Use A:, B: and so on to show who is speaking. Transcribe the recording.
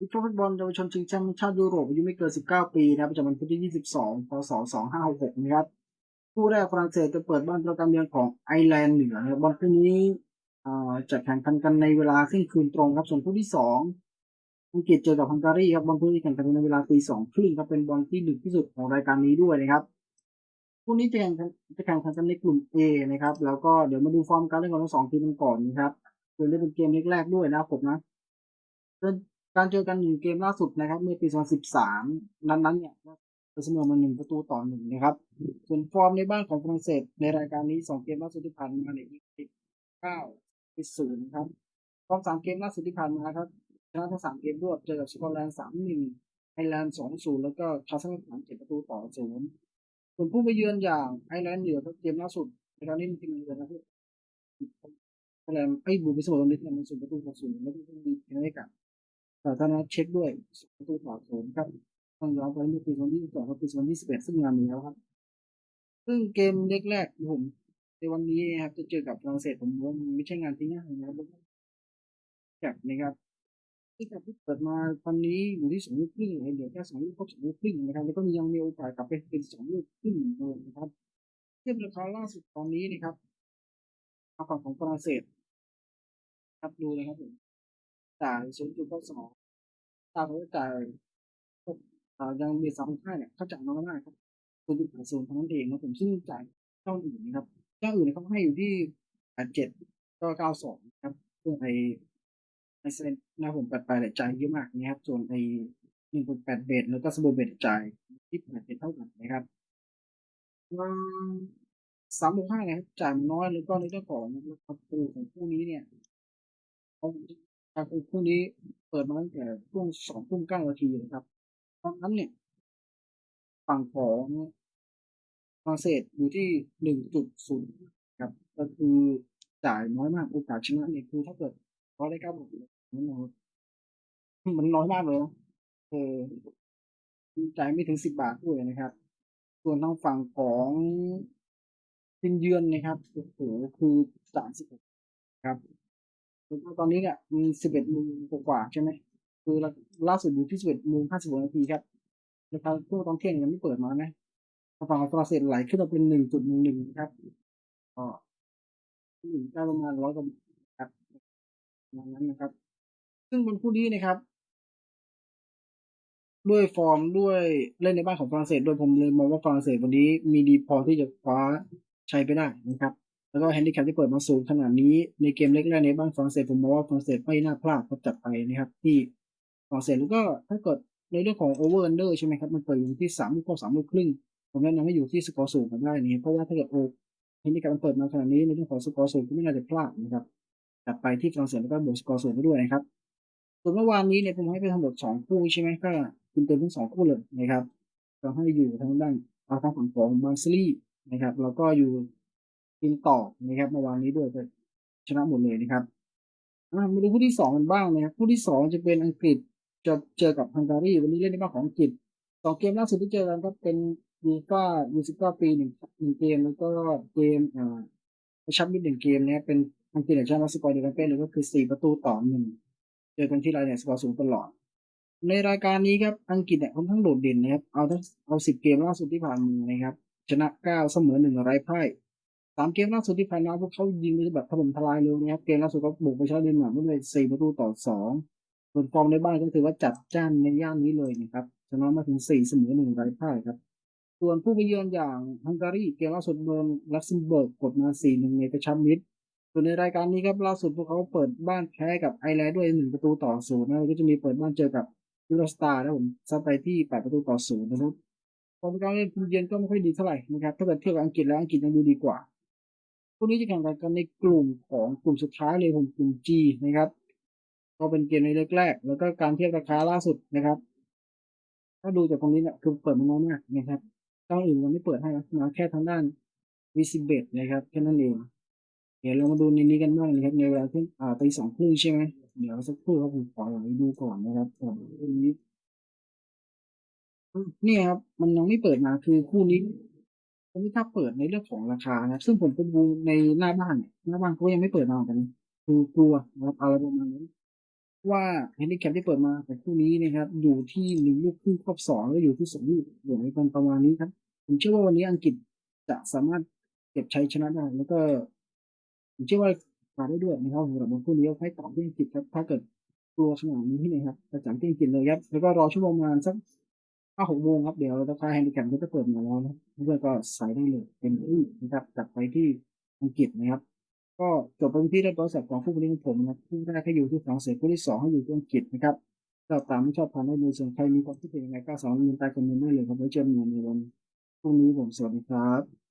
A: วิฟุตบอลเยาวชนชิงแชมป์ชาติยุโรปอายุไม่เกิน 19 ปีนะครับประจำวันที่ 22 พศ 2566 นะครับคู่แรกฝรั่งเศสจะเปิดบ้านประจำเยือนของไอร์แลนด์เหนือนะครับบอลคู่นี้จะแข่งขันกันในเวลาเที่ยงคืนตรงครับส่วนคู่ที่ 2 อังกฤษเจอกับฮังการีครับบอลคู่นี้แข่งกันในเวลาตีสองครึ่งครับเป็นบอลที่ดึกที่สุดของรายการนี้ด้วยนะครับคู่นี้จะแข่งจะแข่งขันกันในกลุ่ม A นะครับ แล้วก็เดี๋ยวมาดูฟอร์มการเล่นของทั้งสองทีมกันก่อนนะครับโดยเล่นเป็นเกมแรกๆด้วยนะครับผมนะ การเจอกันหนึ่งเกมล่าสุดนะครับ เมื่อปี 2013 นั้นๆเนี่ยก็เสมอมาหนึ่งประตูต่อหนึ่งนะครับ ส่วนฟอร์มในบ้านของฝรั่งเศสในรายการนี้สองเกมล่าสุดที่ผ่านมาเนี่ยยิงติดเก้าติดศูนย์ครับฟอร์มสามเกมล่าสุดที่ผ่านมาครับชนะทั้งสามเกมรวดเจอกับสกอตแลนด์สามหนึ่งไอร์แลนด์สองศูนย์แล้วก็คาซัคสถานเจ็ดประตูต่อศูนย์ส่วนผู้ไปเยือนอย่างไอร์แลนด์เหนือครับเกมล่าสุดในการนี้เป็นเยือนนะครับไอร์แลนด์ไอ้บูไปเสมอตรงนี้เป็นศูนย์ประตูต่อศูนย์แล้วก็มีแพ้กับ สาธารณเช็คด้วยตูต่อศูนครับต้องย้อนไปเมื่อปี2022กับปี2021ซึ่งงานนี้แล้วครับ ซึ่งเกมแรกๆผม ในวันนี้นะครับ จะเจอกับฝรั่งเศสผมว่ามันไม่ใช่งานที่ง่ายนะครับจากนะครับที่กับเปิดมาตอนนี้อยู่ที่สองลูกครึ่งเหลือแค่สองลูกครบสองลูกครึ่งนะครับแล้วก็ยังมีโอกาสกลับไปเป็นสองลูกครึ่งเลยนะครับเทียบราคาล่าสุดตอนนี้นะครับฝั่งของฝรั่งเศสครับดูเลยครับผม จ่ายศูนย์จุดสองตามเขาจ่ายยังมีสองค่าเนี่ยเขาจ่ายน้อยมากครับศูนย์จุดแปดศูนย์เท่านั้นเองนะผมซึ่งจ่ายเจ้าอื่นนะครับเจ้าอื่นเขาให้อยู่ที่แปดเจ็ดก็เก้าสองครับซึ่งไอไอเซนนะผมแปดแปดจ่ายเยอะมากนะครับ ส่วนไอหนึ่งจุดแปดเบสแล้วก็สโบเบสจ่ายที่แปดเจ็ดเท่ากันนะครับสามหกห้านะครับจ่ายน้อยแล้วก็ในเรื่องของประตูของคู่นี้เนี่ย การพรุ่งนี้เปิดมาตั้งแต่ช่วงสองทุ่มเก้านาทีนะครับตอนนั้นเนี่ย ฝั่งของฝรั่งเศสอยู่ที่หนึ่งจุดศูนย์ครับ ก็คือจ่ายน้อยมากโอกาสชนะเนี่ยคือถ้าเกิดเขาได้เก้าหมดนั่นมันน้อยมากเลยเออจ่ายไม่ถึงสิบบาทด้วยนะครับ ส่วนทางฝั่งของทีมเยือนนะครับโอ้โหคือจ่ายสิบครับ ตอนนี้เนี่ยมีสิบเอ็ดโมงกว่าใช่ไหมคือล่าสุดอยู่ที่สิบเอ็ดโมงห้าสิบนาทีครับราคาช่วงตอนเที่ยงยังไม่เปิดมานะฝั่งของฝรั่งเศสไหลขึ้นมาเป็นหนึ่งจุดหนึ่งหนึ่งครับก็หนึ่งได้ประมาณร้อยกว่าครับประมาณนั้นนะครับ ซึ่งบนคู่นี้นะครับ ด้วยฟอร์มด้วยเล่นในบ้านของฝรั่งเศสด้วยผมเลยมองว่าฝรั่งเศสวันนี้มีดีพอที่จะคว้าชัยไปได้นะครับ แล้วก็แฮนดิแคปที่เปิดมาสูงขนาดนี้ในเกมเล็กแรกในบ้านฝรั่งเศสผมมองว่าฝรั่งเศสไม่น่าพลาดครับจัดไปนะครับ ที่ฝรั่งเศสแล้วก็ถ้าเกิดในเรื่องของโอเวอร์อันเดอร์ใช่ไหมครับมันเปิดอยู่ที่สามลูกสามลูกครึ่งผมแนะนำให้อยู่ที่สกอร์สูงกันได้นี่เพราะว่าถ้าเกิดโอแฮนดิแคปมันเปิดมาขนาดนี้ในเรื่องของสกอร์สูงก็ไม่น่าจะพลาดนะครับจัดไปที่ฝรั่งเศสแล้วก็บวกสกอร์สูงไปด้วยนะครับส่วนเมื่อวานนี้เนี่ยผมให้ไปทั้งหมดสองคู่ใช่ไหมก็กินเต็มทั้งสองคู่เลยนะครับเราให้อยู่ทางด้านเอาทางฝั่งของมาร์ซิลี่นะครับแล้วก็อยู่ กินต่อนะครับเมื่อวานนี้ด้วยชนะหมดเลยนะครับมาดูคู่ที่สองกันบ้างนะครับคู่ที่สองจะเป็นอังกฤษจะเจอกับฮังการีวันนี้เล่นในบ้านของอังกฤษสองเกมล่าสุดที่เจอกันก็เป็นยูฟ่ายูสิก้าปีหนึ่งหนึ่งเกมแล้วก็เกมอ่าประชับมิดหนึ่งเกมเนี่ยเป็นอังกฤษชนะสกอร์เดียวกันเป็นเลยก็คือสี่ประตูต่อหนึ่งเจอกันที่ไรเนี่ยสกอร์สูงตลอด ในรายการนี้ครับอังกฤษเนี่ยค่อนข้างโดดเด่นนะครับเอาทั้งเอาสิบเกมล่าสุดที่ผ่านมานะครับชนะเก้าเสมอหนึ่งไร้พ่าย สามเกมล่าสุดที่ผ่านมาพวกเขายิงแบบถล่มทลายเลยนะครับ เกมล่าสุดก็บุกไปชนะเดนมาร์กด้วยสี่ประตูต่อสองส่วนฟอร์มในบ้านก็ถือว่าจัดจ้านในย่านนี้เลยนะครับชนะมาถึงสี่เสมอหนึ่งไร้พ่ายครับ ส่วนผู้ไปเยือนอย่างฮังการีเกมล่าสุดโดนลักเซมเบิร์กกดมาสี่หนึ่งในกระชับมิตรส่วนในรายการนี้ครับล่าสุดพวกเขาเปิดบ้านแพ้กับไอร์แลนด์ด้วยหนึ่งประตูต่อศูนย์นะก็จะมีเปิดบ้านเจอกับยูโรสตาร์นะผมซัดไปที่แปดประตูต่อศูนย์นะครับฟอร์มการเล่นผู้เยือนก็ไม่ค่อยดีเท่าไหร่นะครับถ้าเกิดเทียบกับอังกฤษแล้วอังกฤษยังดูดีกว่า คู่นี้จะแข่งกันในกลุ่มของกลุ่มสุดท้ายเลยของกลุ่ม G นะครับ ก็เป็นเกมในแรก แล้วก็การเทียบราคาล่าสุดนะครับ ถ้าดูจากตรงนี้เนี่ยคือเปิดมาน้อยมากนะครับเจ้าอื่นยังไม่เปิดให้นะมาแค่ทางด้านวิซิเบตนะครับแค่นั้นเองเดี๋ยวเรามาดูในนี้กันบ้างนะครับในเวลาที่อ่าตีสองครึ่งใช่ไหมเดี๋ยวสักครู่ครับผมขอไปดูก่อนนะครับก่อนนี้นี่ครับ มันยังไม่เปิดมาคือคู่นี้ ผมไม่กล้าเปิดในเรื่องของราคานะ ซึ่งผมไปดูในหน้าบ้านเนี่ยหน้าบ้านเขายังไม่เปิดมาเหมือนกันคือกลัวนะครับอะไรประมาณนั้นว่าแฮนดิแคปที่เปิดมาแต่คู่นี้นะครับอยู่ที่หนึ่งลูกครึ่งครอบสองแล้วอยู่ที่สองลูกหลวงกันประมาณนี้ครับ ผมเชื่อว่าวันนี้อังกฤษจะสามารถเก็บชัยชนะได้แล้วก็ผมเชื่อว่าผ่าได้ด้วยนะครับสำหรับบนคู่นี้ให้ต่อที่อังกฤษครับถ้าเกิดกลัวขนาดนี้นะครับจะจับที่อังกฤษเลยครับแล้วก็รอชั่วโมงประมาณสัก ห้าหกโมงครับเดี๋ยวราคาแฮนดิแคปก็จะเปิดมาแล้วนะเพื่อนก็ใส่ได้เลยเป็นที่นะครับจับไปที่อังกฤษนะครับ ก็จบเป็นที่เรียบร้อยสำหรับของผู้บริหารผมนะผู้แรกให้อยู่ที่ฝรั่งเศสผู้ที่สองให้อยู่ที่อังกฤษนะครับเราตามไม่ชอบทานได้เลยส่วนใครมีความคิดเห็นยังไงก็สามารถยืนใต้คอมเมนต์ได้เลยครับไว้เจอกันในวันพรุ่งนี้ผมสวัสดีครับ